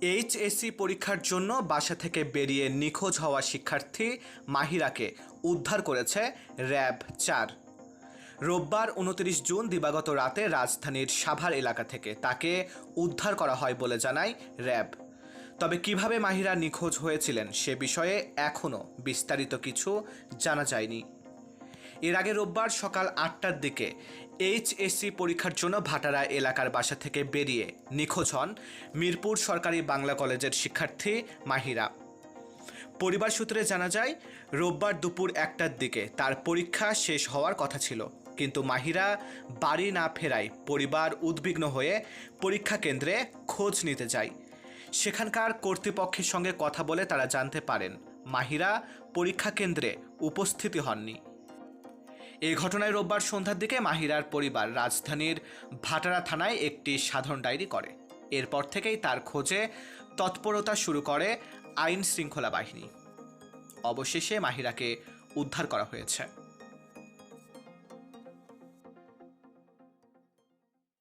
HSC পরীক্ষার জন্য বাসা থেকে বেরিয়ে নিখোঁজ হওয়া শিক্ষার্থী মাহিরাকে উদ্ধার করেছে র্যাব চার। রোববার উনত্রিশ জুন দিবাগত রাতে রাজধানীর সাভার এলাকা থেকে তাকে উদ্ধার করা হয় বলে জানায় র্যাব। তবে কীভাবে মাহিরা নিখোঁজ হয়েছিলেন সে বিষয়ে এখনও বিস্তারিত কিছু জানা যায়নি। এর আগে রোববার সকাল আটটার দিকে এইচএসসি পরীক্ষার জন্য ভাটারা এলাকার বাসা থেকে বেরিয়ে নিখোঁজ হন মিরপুর সরকারি বাংলা কলেজের শিক্ষার্থী মাহিরা। পরিবার সূত্রে জানা যায়, রোববার দুপুর একটার দিকে তার পরীক্ষা শেষ হওয়ার কথা ছিল। কিন্তু মাহিরা বাড়ি না ফেরায় পরিবার উদ্বিগ্ন হয়ে পরীক্ষা কেন্দ্রে খোঁজ নিতে যায়। সেখানকার কর্তৃপক্ষের সঙ্গে কথা বলে তারা জানতে পারেন, মাহিরা পরীক্ষা কেন্দ্রে উপস্থিতি হননি। এই ঘটনায় রোববার সন্ধ্যার দিকে মাহিরার পরিবার রাজধানীর ভাটারা থানায় একটি সাধারণ ডায়েরি করে। এরপর থেকেই তার খোঁজে তৎপরতা শুরু করে আইন শৃঙ্খলা বাহিনী। অবশেষে মাহিরাকে উদ্ধার করা হয়েছে।